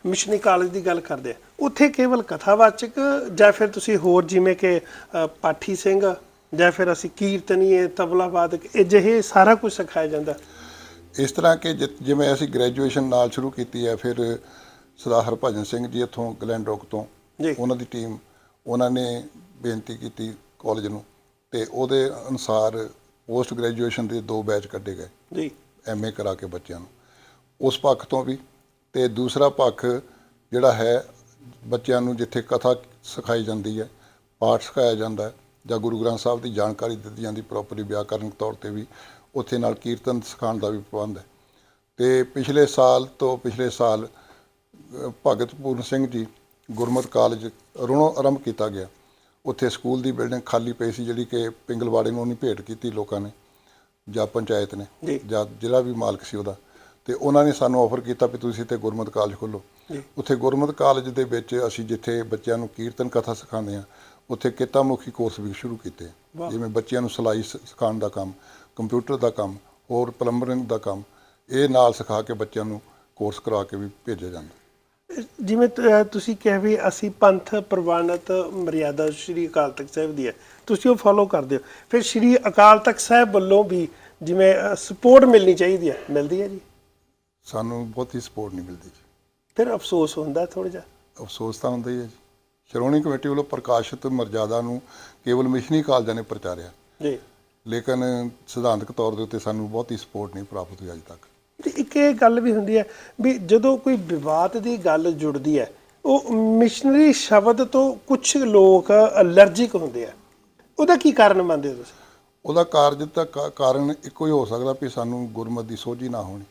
ਮਿਸ਼ਨਰੀ ਕਾਲਜ ਦੀ ਗੱਲ ਕਰਦੇ ਆ ਉੱਥੇ ਕੇਵਲ ਕਥਾਵਾਚਕ ਜਾਂ ਫਿਰ ਤੁਸੀਂ ਹੋਰ ਜਿਵੇਂ ਕਿ ਪਾਠੀ ਸਿੰਘ ਜਾਂ ਫਿਰ ਅਸੀਂ ਕੀਰਤਨੀਏ ਤਬਲਾ ਵਾਦਕ ਇਹ ਜਿਹੇ ਸਾਰਾ ਕੁਝ ਸਿਖਾਇਆ ਜਾਂਦਾ ਇਸ ਤਰ੍ਹਾਂ ਕਿ ਜਿਵੇਂ ਅਸੀਂ ਗ੍ਰੈਜੂਏਸ਼ਨ ਨਾਲ ਸ਼ੁਰੂ ਕੀਤੀ ਹੈ ਫਿਰ ਸਰਦਾਰ ਹਰਭਜਨ ਸਿੰਘ ਜੀ ਇੱਥੋਂ ਗਲੈਂਡਰੋਕ ਤੋਂ ਜੀ। ਉਹਨਾਂ ਦੀ ਟੀਮ ਉਹਨਾਂ ਨੇ ਬੇਨਤੀ ਕੀਤੀ ਕਾਲਜ ਨੂੰ ਤੇ ਉਹਦੇ ਅਨੁਸਾਰ ਪੋਸਟ ਗ੍ਰੈਜੂਏਸ਼ਨ ਦੇ ਦੋ ਬੈਚ ਕੱਢੇ ਗਏ। ਜੀ। ਐਮਏ ਕਰਾ ਕੇ ਬੱਚਿਆਂ ਨੂੰ। ਉਸ ਪੱਖ ਤੋਂ ਵੀ ਤੇ ਦੂਸਰਾ ਪੱਖ ਜਿਹੜਾ ਹੈ ਬੱਚਿਆਂ ਨੂੰ ਜਿੱਥੇ ਕਥਾ ਸਿਖਾਈ ਜਾਂਦੀ ਹੈ ਪਾਠ ਸਿਖਾਇਆ ਜਾਂਦਾ ਹੈ ਜਾਂ ਗੁਰੂ ਗ੍ਰੰਥ ਸਾਹਿਬ ਦੀ ਜਾਣਕਾਰੀ ਦਿੱਤੀ ਜਾਂਦੀ ਪ੍ਰੋਪਰਲੀ ਵਿਆਕਰਨਕ ਤੌਰ ਤੇ ਵੀ ਉੱਥੇ ਨਾਲ ਕੀਰਤਨ ਸਿਖਾਉਣ ਦਾ ਵੀ ਪ੍ਰਬੰਧ ਹੈ। ਤੇ ਪਿਛਲੇ ਸਾਲ ਤੋਂ ਪਿਛਲੇ ਸਾਲ ਭਗਤ ਪੂਰਨ ਸਿੰਘ ਜੀ ਗੁਰਮਤ ਕਾਲਜ ਰੁਣੋ ਆਰੰਭ ਕੀਤਾ ਗਿਆ। ਉੱਥੇ ਸਕੂਲ ਦੀ ਬਿਲਡਿੰਗ ਖਾਲੀ ਪਈ ਸੀ ਜਿਹੜੀ ਕਿ ਪਿੰਗਲਵਾੜੇ ਨੂੰ ਉਹਨੇ ਭੇਟ ਕੀਤੀ ਲੋਕਾਂ ਨੇ ਜਾਂ ਪੰਚਾਇਤ ਨੇ ਜੀ। ਜਾਂ ਜਿਹੜਾ ਵੀ ਮਾਲਕ ਸੀ ਉਹਦਾ ਤੇ ਉਹਨਾਂ ਨੇ ਸਾਨੂੰ ਆਫਰ ਕੀਤਾ ਵੀ ਤੁਸੀਂ ਤੇ ਗੁਰਮਤ ਕਾਲਜ ਖੋਲੋ। ਉੱਥੇ ਗੁਰਮਤ ਕਾਲਜ ਦੇ ਵਿੱਚ ਅਸੀਂ ਜਿੱਥੇ ਬੱਚਿਆਂ ਨੂੰ ਕੀਰਤਨ ਕਥਾ ਸਿਖਾਉਂਦੇ ਆ ਉੱਥੇ ਕਿੱਤਾਮੁਖੀ ਕੋਰਸ ਵੀ ਸ਼ੁਰੂ ਕੀਤੇ। ਜਿਵੇਂ ਬੱਚਿਆਂ ਨੂੰ ਸਿਲਾਈ ਸਿਖਾਉਣ ਦਾ ਕੰਮ ਕੰਪਿਊਟਰ ਦਾ ਕੰਮ ਹੋਰ ਪਲੰਬਰਿੰਗ ਦਾ ਕੰਮ ਇਹ ਨਾਲ ਸਿਖਾ ਕੇ ਬੱਚਿਆਂ ਨੂੰ ਕੋਰਸ ਕਰਾ ਕੇ ਵੀ ਭੇਜਿਆ ਜਾਂਦਾ ਜਿਵੇਂ ਤੁਸੀਂ ਕਿਹਾ ਵੀ ਅਸੀਂ ਪੰਥ ਪ੍ਰਵਾਨਿਤ ਮਰਿਆਦਾ ਸ਼੍ਰੀ ਅਕਾਲ ਤਖਤ ਸਾਹਿਬ ਦੀ ਹੈ ਤੁਸੀਂ ਉਹ ਫੋਲੋ ਕਰਦੇ ਹੋ। ਫਿਰ ਸ਼੍ਰੀ ਅਕਾਲ ਤਖਤ ਸਾਹਿਬ ਵੱਲੋਂ ਵੀ ਜਿਵੇਂ ਸਪੋਰਟ ਮਿਲਣੀ ਚਾਹੀਦੀ ਹੈ ਮਿਲਦੀ ਹੈ ਜੀ? ਸਾਨੂੰ ਬਹੁਤੀ ਸਪੋਰਟ ਨਹੀਂ ਮਿਲਦੀ ਜੀ। ਫਿਰ ਅਫਸੋਸ ਹੁੰਦਾ ਥੋੜਾ ਜਿਹਾ? ਅਫਸੋਸ ਤਾਂ ਹੁੰਦਾ ਹੀ ਹੈ ਜੀ। ਸ਼੍ਰੋਮਣੀ ਕਮੇਟੀ ਵੱਲੋਂ ਪ੍ਰਕਾਸ਼ਿਤ ਮਰਜ਼ਾਦਾ ਨੂੰ ਕੇਵਲ ਮਿਸ਼ਨੀ ਕਾਲਜਾਂ ਨੇ ਪ੍ਰਚਾਰਿਆ। ਜੀ। ਲੇਕਿਨ ਸਿਧਾਂਤਕ ਤੌਰ ਦੇ ਉੱਤੇ ਸਾਨੂੰ ਬਹੁਤੀ ਸਪੋਰਟ ਨਹੀਂ ਪ੍ਰਾਪਤ ਹੋਈ ਅਜੇ ਤੱਕ। ਤੇ ਇੱਕ ਇਹ ਗੱਲ ਵੀ ਹੁੰਦੀ ਹੈ ਵੀ ਜਦੋਂ ਕੋਈ ਵਿਵਾਦ ਦੀ ਗੱਲ ਜੁੜਦੀ ਹੈ ਉਹ ਮਿਸ਼ਨਰੀ ਸ਼ਬਦ ਤੋਂ ਕੁਝ ਲੋਕ ਅਲਰਜੀਕ ਹੁੰਦੇ ਆ। ਉਹਦਾ ਕੀ ਕਾਰਨ ਮੰਨਦੇ ਹੋ ਤੁਸੀਂ? ਉਹਦਾ ਕਾਰਜ ਤਾਂ ਕਾ- ਕਾਰਨ ਇੱਕੋ ਹੀ ਹੋ ਸਕਦਾ ਵੀ ਸਾਨੂੰ ਗੁਰਮਤ ਦੀ ਸੋਝੀ ਨਾ ਹੋਣੀ।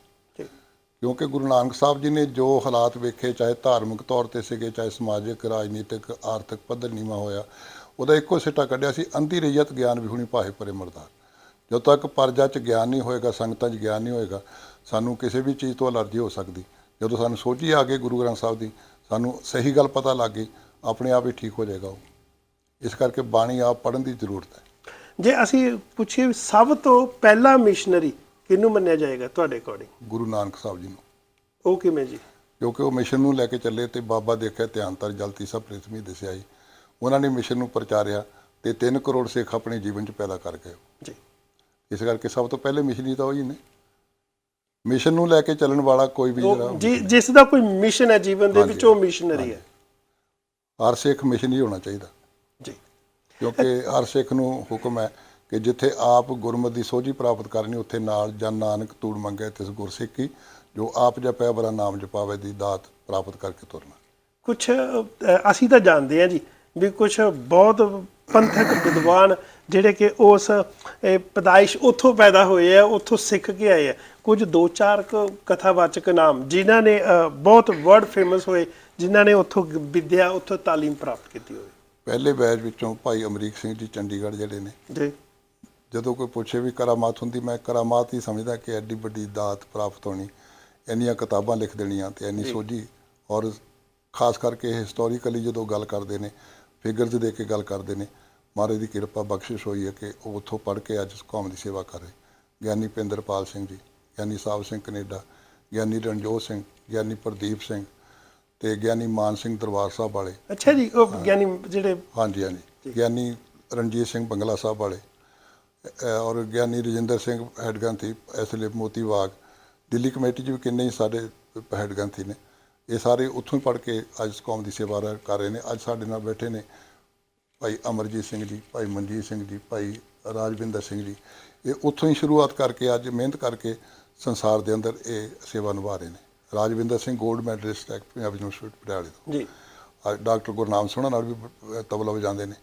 ਕਿਉਂਕਿ ਗੁਰੂ ਨਾਨਕ ਸਾਹਿਬ ਜੀ ਨੇ ਜੋ ਹਾਲਾਤ ਵੇਖੇ ਚਾਹੇ ਧਾਰਮਿਕ ਤੌਰ ਤੇ ਸੀਗੇ ਚਾਹੇ ਸਮਾਜਿਕ ਰਾਜਨੀਤਿਕ ਆਰਥਿਕ ਪੱਧਰ ਨੀਵਾਂ ਹੋਇਆ ਉਹਦਾ ਇੱਕੋ ਸਿੱਟਾ ਕੱਢਿਆ ਸੀ ਅੰਤੀ ਰਈਅਤ ਗਿਆਨ ਵਿਹੁਣੀ ਭਾਏ ਪਰੇ ਮਰਦਾਰ ਜਦੋਂ ਤੱਕ ਪਰਜਾ ਚ ਗਿਆਨ ਨਹੀਂ ਹੋਏਗਾ ਸੰਗਤਾਂ 'ਚ ਗਿਆਨ ਨਹੀਂ ਹੋਏਗਾ ਸਾਨੂੰ ਕਿਸੇ ਵੀ ਚੀਜ਼ ਤੋਂ ਅਲਰਜੀ ਹੋ ਸਕਦੀ। ਜਦੋਂ ਸਾਨੂੰ ਸੋਝੀ ਆ ਗਈ ਗੁਰੂ ਗ੍ਰੰਥ ਸਾਹਿਬ ਦੀ ਸਾਨੂੰ ਸਹੀ ਗੱਲ ਪਤਾ ਲੱਗ ਗਈ ਆਪਣੇ ਆਪ ਹੀ ਠੀਕ ਹੋ ਜਾਏਗਾ ਉਹ। ਇਸ ਕਰਕੇ ਬਾਣੀ ਆਪ ਪੜ੍ਹਨ ਦੀ ਜ਼ਰੂਰਤ ਹੈ। ਜੇ ਅਸੀਂ ਪੁੱਛੀਏ ਸਭ ਤੋਂ ਪਹਿਲਾ ਮਿਸ਼ਨਰੀ ਕਿਹਨੂੰ ਮੰਨਿਆ ਜਾਏਗਾ ਤੁਹਾਡੇ ਅਕੋਰਡਿੰਗ ਗੁਰੂ ਨਾਨਕ ਸਾਹਿਬ ਜੀ ਨੂੰ। ਉਹ ਕਿਵੇਂ ਜੀ? ਕਿਉਂਕਿ ਉਹ ਮਿਸ਼ਨ ਨੂੰ ਲੈ ਕੇ ਚੱਲੇ ਤੇ ਬਾਬਾ ਦੇਖਿਆ ਧਿਆਨ ਤਰ ਜਲਤੀ ਸਭ ਪ੍ਰਿਥਵੀ ਦਿਸਿਆ ਜੀ। ਉਹਨਾਂ ਨੇ ਮਿਸ਼ਨ ਨੂੰ ਪ੍ਰਚਾਰਿਆ ਤੇ 3 ਕਰੋੜ ਸਿੱਖ ਆਪਣੇ ਜੀਵਨ 'ਚ ਪੈਦਾ ਕਰ ਗਏ। ਜੀ। ਇਸ ਕਰਕੇ ਸਭ ਤੋਂ ਪਹਿਲੇ ਮਿਸ਼ਨਰੀ ਤਾਂ ਉਹੀ ਨੇ। ਮਿਸ਼ਨ ਨੂੰ ਲੈ ਕੇ ਚੱਲਣ ਵਾਲਾ ਕੋਈ ਵੀ ਜਿਹੜਾ ਜਿ- ਜਿਸ ਦਾ ਕੋਈ ਮਿਸ਼ਨ ਹੈ ਜੀਵਨ ਦੇ ਵਿੱਚ ਉਹ ਮਿਸ਼ਨਰੀ ਹੈ। ਹਰ ਸਿੱਖ ਮਿਸ਼ਨ ਹੀ ਹੋਣਾ ਚਾਹੀਦਾ। ਜੀ। ਕਿਉਂਕਿ ਹਰ ਸਿੱਖ ਨੂੰ ਹੁਕਮ ਹੈ ਕਿ ਜਿੱਥੇ ਆਪ ਗੁਰਮਤਿ ਦੀ ਸੋਝੀ ਪ੍ਰਾਪਤ ਕਰਨੀ ਉੱਥੇ ਨਾਲ ਜਨ ਨਾਨਕ ਤੂੜ ਮੰਗੇ ਤਿਸ ਗੁਰਸਿੱਖੀ ਜੋ ਆਪ ਜਪਿਆ ਬਰਾ ਨਾਮ ਜਪਾਵੇ ਦੀ ਦਾਤ ਪ੍ਰਾਪਤ ਕਰਕੇ ਤੁਰਨਾ। ਕੁਝ ਅਸੀਂ ਤਾਂ ਜਾਣਦੇ ਹਾਂ ਜੀ ਵੀ ਕੁਝ ਬਹੁਤ ਪੰਥਕ ਵਿਦਵਾਨ ਜਿਹੜੇ ਕਿ ਉਸ ਪੈਦਾਇਸ਼ ਉੱਥੋਂ ਪੈਦਾ ਹੋਏ ਆ ਉੱਥੋਂ ਸਿੱਖ ਕੇ ਆਏ ਆ। ਕੁਝ ਦੋ ਚਾਰ ਕਥਾਵਾਚਕ ਨਾਮ ਜਿਨ੍ਹਾਂ ਨੇ ਬਹੁਤ ਵਰਡ ਫੇਮਸ ਹੋਏ ਜਿਨ੍ਹਾਂ ਨੇ ਉੱਥੋਂ ਵਿੱਦਿਆ ਉੱਥੋਂ ਤਾਲੀਮ ਪ੍ਰਾਪਤ ਕੀਤੀ ਹੋਵੇ। ਪਹਿਲੇ ਬੈਚ ਵਿੱਚੋਂ ਭਾਈ ਅਮਰੀਕ ਸਿੰਘ ਜੀ ਚੰਡੀਗੜ੍ਹ ਜਿਹੜੇ ਨੇ। ਜੀ। ਜਦੋਂ ਕੋਈ ਪੁੱਛੇ ਵੀ ਕਰਾਮਾਤ ਹੁੰਦੀ ਮੈਂ ਕਰਾਮਾਤ ਹੀ ਸਮਝਦਾ ਕਿ ਐਡੀ ਵੱਡੀ ਦਾਤ ਪ੍ਰਾਪਤ ਹੋਣੀ ਇੰਨੀਆਂ ਕਿਤਾਬਾਂ ਲਿਖ ਦੇਣੀਆਂ ਤੇ ਇੰਨੀ। ਸੋਝੀ ਔਰ ਖਾਸ ਕਰਕੇ ਹਿਸਟੋਰੀਕਲੀ ਜਦੋਂ ਗੱਲ ਕਰਦੇ ਨੇ ਫਿਗਰਸ ਦੇ ਕੇ ਗੱਲ ਕਰਦੇ ਨੇ ਮਹਾਰਾਜ ਦੀ ਕਿਰਪਾ ਬਖਸ਼ਿਸ਼ ਹੋਈ ਹੈ ਕਿ ਉਹ ਉੱਥੋਂ ਪੜ੍ਹ ਕੇ ਅੱਜ ਕੌਮ ਦੀ ਸੇਵਾ ਕਰ ਰਹੇ। ਗਿਆਨੀ ਪਿੰਦਰਪਾਲ ਸਿੰਘ ਜੀ ਗਿਆਨੀ ਸਾਹਿਬ ਸਿੰਘ ਕੈਨੇਡਾ ਗਿਆਨੀ ਰਣਜੋਤ ਸਿੰਘ ਗਿਆਨੀ ਪ੍ਰਦੀਪ ਸਿੰਘ ਤੇ ਗਿਆਨੀ ਮਾਨ ਸਿੰਘ ਦਰਬਾਰ ਸਾਹਿਬ ਵਾਲੇ। ਅੱਛਾ ਜੀ ਉਹ ਗਿਆਨੀ ਜਿਹੜੇ ਹਾਂਜੀ ਹਾਂਜੀ। ਗਿਆਨੀ ਰਣਜੀਤ ਸਿੰਘ ਬੰਗਲਾ ਸਾਹਿਬ ਵਾਲੇ ਔਰ ਗਿਆਨੀ ਰਜਿੰਦਰ ਸਿੰਘ ਹੈਡ ਗ੍ਰੰਥੀ ਇਸ ਲਈ ਮੋਤੀ ਬਾਗ। ਦਿੱਲੀ ਕਮੇਟੀ 'ਚ ਵੀ ਕਿੰਨੇ ਹੀ ਸਾਡੇ ਹੈਡ ਗ੍ਰੰਥੀ ਨੇ। ਇਹ ਸਾਰੇ ਉੱਥੋਂ ਹੀ ਪੜ੍ਹ ਕੇ ਅੱਜ ਕੌਮ ਦੀ ਸੇਵਾ ਕਰ ਰਹੇ ਨੇ। ਅੱਜ ਸਾਡੇ ਨਾਲ ਬੈਠੇ ਨੇ ਭਾਈ ਅਮਰਜੀਤ ਸਿੰਘ ਜੀ ਭਾਈ ਮਨਜੀਤ ਸਿੰਘ ਜੀ ਭਾਈ ਰਾਜਵਿੰਦਰ ਸਿੰਘ ਜੀ ਇਹ ਉੱਥੋਂ ਹੀ ਸ਼ੁਰੂਆਤ ਕਰਕੇ ਅੱਜ ਮਿਹਨਤ ਕਰਕੇ ਸੰਸਾਰ ਦੇ ਅੰਦਰ ਇਹ ਸੇਵਾ ਨਿਭਾ ਰਹੇ ਨੇ। ਰਾਜਵਿੰਦਰ ਸਿੰਘ 골ਡ ਮੈਡਲਿਸਟ ਹੈ ਪੰਜਾਬ ਯੂਨੀਵਰਸਿਟੀ ਪਟਿਆਲੇ ਤੋਂ। ਜੀ। ਅੱਜ ਡਾਕਟਰ ਗੁਰਨਾਮ ਸੋਹਣਾ ਨਾਲ ਵੀ ਤਬਲਾ ਵਜਾਉਂਦੇ ਨੇ।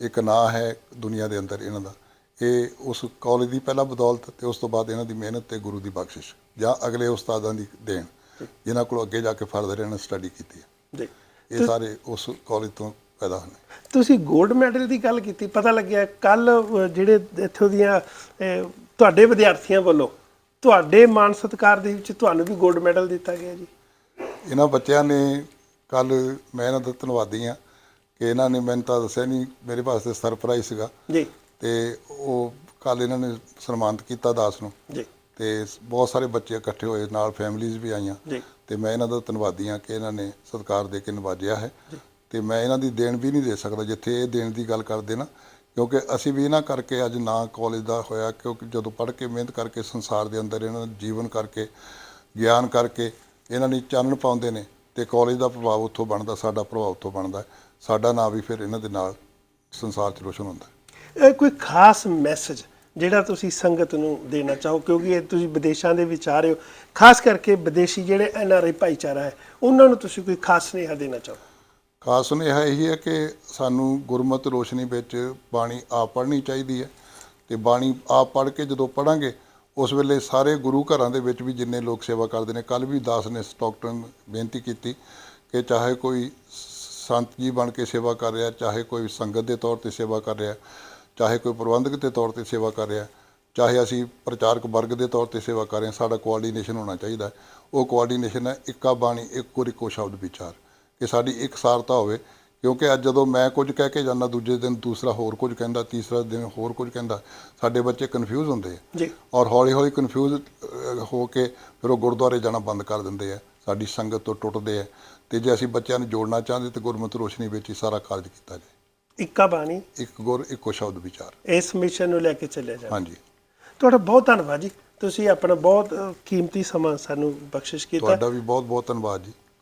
ਇੱਕ ਨਾਂ ਹੈ ਦੁਨੀਆ ਦੇ ਅੰਦਰ ਇਹਨਾਂ ਦਾ। ਇਹ ਉਸ ਕਾਲਜ ਦੀ ਪਹਿਲਾ ਬਦੌਲਤ ਤੇ ਉਸ ਤੋਂ ਬਾਅਦ ਇਹਨਾਂ ਦੀ ਮਿਹਨਤ ਤੇ ਗੁਰੂ ਦੀ ਬਖਸ਼ਿਸ਼ ਜਾਂ ਅਗਲੇ ਉਸਤਾਦਾਂ ਦੀ ਦੇਣ ਜਿਨ੍ਹਾਂ ਕੋਲ ਅੱਗੇ ਜਾ ਕੇ ਫਰਦਰ ਇਹਨਾਂ ਸਟੱਡੀ ਕੀਤੀ ਹੈ। ਜੀ। ਇਹ ਸਾਰੇ ਉਸ ਕਾਲਜ ਤੋਂ ਪੈਦਾ ਹੋਏ ਤੁਸੀਂ 골ਡ ਮੈਡਲ ਦੀ ਗੱਲ ਕੀਤੀ ਪਤਾ ਲੱਗਿਆ ਕੱਲ ਜਿਹੜੇ ਇੱਥੋਂ ਦੀਆਂ ਤੁਹਾਡੇ ਵਿਦਿਆਰਥੀਆਂ ਵੱਲੋਂ ਤੁਹਾਡੇ ਮਾਨ ਸਤਿਕਾਰ ਦੇ ਵਿੱਚ ਤੁਹਾਨੂੰ ਵੀ 골ਡ ਮੈਡਲ ਦਿੱਤਾ ਗਿਆ ਜੀ। ਇਹਨਾਂ ਬੱਚਿਆਂ ਨੇ ਕੱਲ ਮੈਂ ਇਹਨਾਂ ਦਾ ਧੰਨਵਾਦੀ ਹਾਂ ਕਿ ਇਹਨਾਂ ਨੇ ਮੈਨੂੰ ਤਾਂ ਦੱਸਿਆ ਨਹੀਂ ਮੇਰੇ ਵਾਸਤੇ ਸਰਪ੍ਰਾਈਜ਼ ਸੀਗਾ। ਜੀ। ਤੇ ਉਹ ਕੱਲ ਇਹਨਾਂ ਨੇ ਸਨਮਾਨਿਤ ਕੀਤਾ ਦਾਸ ਨੂੰ। ਜੀ। ਤੇ ਬਹੁਤ ਸਾਰੇ ਬੱਚੇ ਇਕੱਠੇ ਹੋਏ ਨਾਲ ਫੈਮਿਲੀਆਂ ਵੀ ਆਈਆਂ। ਤੇ ਮੈਂ ਇਹਨਾਂ ਦਾ ਧੰਨਵਾਦੀ ਹਾਂ ਕਿ ਇਹਨਾਂ ਨੇ ਸਤਿਕਾਰ ਦੇ ਕੇ ਨਵਾਜਿਆ ਹੈ। ਤੇ ਮੈਂ ਇਹਨਾਂ ਦੀ ਦੇਣ ਵੀ ਨਹੀਂ ਦੇ ਸਕਦਾ ਜਿੱਥੇ ਇਹ ਦੇਣ ਦੀ ਗੱਲ ਕਰਦੇ ਨਾ, ਕਿਉਂਕਿ ਅਸੀਂ ਵੀ ਇਹਨਾਂ ਕਰਕੇ ਅੱਜ ਨਾ ਕਾਲਜ ਦਾ ਹੋਇਆ, ਕਿਉਂਕਿ ਜਦੋਂ ਪੜ੍ਹ ਕੇ ਮਿਹਨਤ ਕਰਕੇ ਸੰਸਾਰ ਦੇ ਅੰਦਰ ਇਹਨਾਂ ਦਾ ਜੀਵਨ ਕਰਕੇ, ਗਿਆਨ ਕਰਕੇ ਇਹਨਾਂ ਨੇ ਚਾਨਣ ਪਾਉਂਦੇ ਨੇ ਤੇ ਕਾਲਜ ਦਾ ਪ੍ਰਭਾਵ ਉੱਥੋਂ ਬਣਦਾ, ਸਾਡਾ ਪ੍ਰਭਾਵ ਉੱਥੋਂ ਬਣਦਾ। ਸਾਡਾ ਨਾਂ ਵੀ ਫਿਰ ਇਹਨਾਂ ਦੇ ਨਾਲ ਸੰਸਾਰ 'ਚ ਰੋਸ਼ਨ ਹੁੰਦਾ। ਇਹ ਕੋਈ ਖਾਸ ਮੈਸੇਜ ਜਿਹੜਾ ਤੁਸੀਂ ਸੰਗਤ ਨੂੰ ਦੇਣਾ ਚਾਹੋ? ਕਿਉਂਕਿ ਇਹ ਤੁਸੀਂ ਵਿਦੇਸ਼ਾਂ ਦੇ ਵਿੱਚ ਆ ਰਹੇ ਹੋ, ਖਾਸ ਕਰਕੇ ਵਿਦੇਸ਼ੀ ਜਿਹੜੇ ਐਨਆਰਆਈ ਭਾਈਚਾਰਾ ਹੈ, ਉਹਨਾਂ ਨੂੰ ਤੁਸੀਂ ਕੋਈ ਖਾਸ ਸੁਨੇਹਾ ਦੇਣਾ ਚਾਹੋ? ਖਾਸ ਸੁਨੇਹਾ ਇਹ ਹੈ ਕਿ ਸਾਨੂੰ ਗੁਰਮਤਿ ਰੋਸ਼ਨੀ ਵਿੱਚ ਬਾਣੀ ਆਪ ਪੜ੍ਹਨੀ ਚਾਹੀਦੀ ਹੈ ਤੇ ਬਾਣੀ ਆਪ ਪੜ੍ਹ ਕੇ ਜਦੋਂ ਪੜਾਂਗੇ ਉਸ ਵੇਲੇ ਸਾਰੇ ਗੁਰੂ ਘਰਾਂ ਦੇ ਵਿੱਚ ਵੀ ਜਿੰਨੇ ਲੋਕ ਸੇਵਾ ਕਰਦੇ ਨੇ ਕੱਲ ਵੀ ਦਾਸ ਨੇ ਸਟਾਕਟਨ ਬੇਨਤੀ ਕੀਤੀ ਕਿ ਚਾਹੇ ਕੋਈ ਸੰਤ ਜੀ ਬਣ ਕੇ ਸੇਵਾ ਕਰ ਰਿਹਾ, ਚਾਹੇ ਕੋਈ ਸੰਗਤ ਦੇ ਤੌਰ ਤੇ ਸੇਵਾ ਕਰ ਰਿਹਾ, ਚਾਹੇ ਕੋਈ ਪ੍ਰਬੰਧਕ ਦੇ ਤੌਰ ਤੇ ਸੇਵਾ ਕਰ ਰਿਹਾ, ਚਾਹੇ ਅਸੀਂ ਪ੍ਰਚਾਰਕ ਵਰਗ ਦੇ ਤੌਰ ਤੇ ਸੇਵਾ ਕਰ ਰਹੇ ਹਾਂ, ਸਾਡਾ ਕੋਆਰਡੀਨੇਸ਼ਨ ਹੋਣਾ ਚਾਹੀਦਾ ਉਹ ਕੋਆਰਡੀਨੇਸ਼ਨ ਹੈ ਇੱਕਾ ਬਾਣੀ, ਇੱਕ ਗੁਰ ਇੱਕੋ ਸ਼ਬਦ ਵਿਚਾਰ। ਕਿ ਸਾਡੀ ਇਕਸਾਰਤਾ ਹੋਵੇ ਕਿਉਂਕਿ ਅੱਜ ਜਦੋਂ ਮੈਂ ਕੁਝ ਕਹਿ ਕੇ ਜਾਂਦਾ ਦੂਜੇ ਦਿਨ ਦੂਸਰਾ ਹੋਰ ਕੁਝ ਕਹਿੰਦਾ ਤੀਸਰਾ ਦਿਨ ਹੋਰ ਕੁਝ ਕਹਿੰਦਾ ਸਾਡੇ ਬੱਚੇ ਕਨਫਿਊਜ਼ ਹੁੰਦੇ ਆ। ਜੀ। ਔਰ ਹੌਲੀ ਹੌਲੀ ਕਨਫਿਊਜ਼ ਹੋ ਕੇ ਫਿਰ ਉਹ ਗੁਰਦੁਆਰੇ ਜਾਣਾ ਬੰਦ ਕਰ ਦਿੰਦੇ ਆ। ਸਾਡੀ ਸੰਗਤ ਤੋਂ ਟੁੱਟਦੇ ਆ। ਤੇ ਜੇ ਅਸੀਂ ਬੱਚਿਆਂ ਨੂੰ ਜੋੜਨਾ ਚਾਹੁੰਦੇ ਤੇ ਗੁਰਮਤਿ ਰੋਸ਼ਨੀ ਵਿੱਚ ਹੀ ਸਾਰਾ ਕਾਰਜ ਕੀਤਾ ਜਾਏ। ਇੱਕਾ ਬਾਣੀ। ਇੱਕ ਗੁਰ ਇੱਕੋ ਸ਼ਬਦ ਵਿਚਾਰ। ਇਸ ਮਿਸ਼ਨ ਨੂੰ ਲੈ ਕੇ ਚੱਲਿਆ ਜਾਵੇ। ਹਾਂਜੀ। ਤੁਹਾਡਾ ਬਹੁਤ ਧੰਨਵਾਦ ਜੀ। ਤੁਸੀਂ ਆਪਣਾ ਬਹੁਤ ਕੀਮਤੀ ਸਮਾਂ ਸਾਨੂੰ ਬਖਸ਼ਿਸ਼ ਕੀਤਾ। ਤੁਹਾਡਾ ਵੀ ਬਹੁਤ ਬਹੁਤ ਧੰਨਵਾਦ ਜੀ।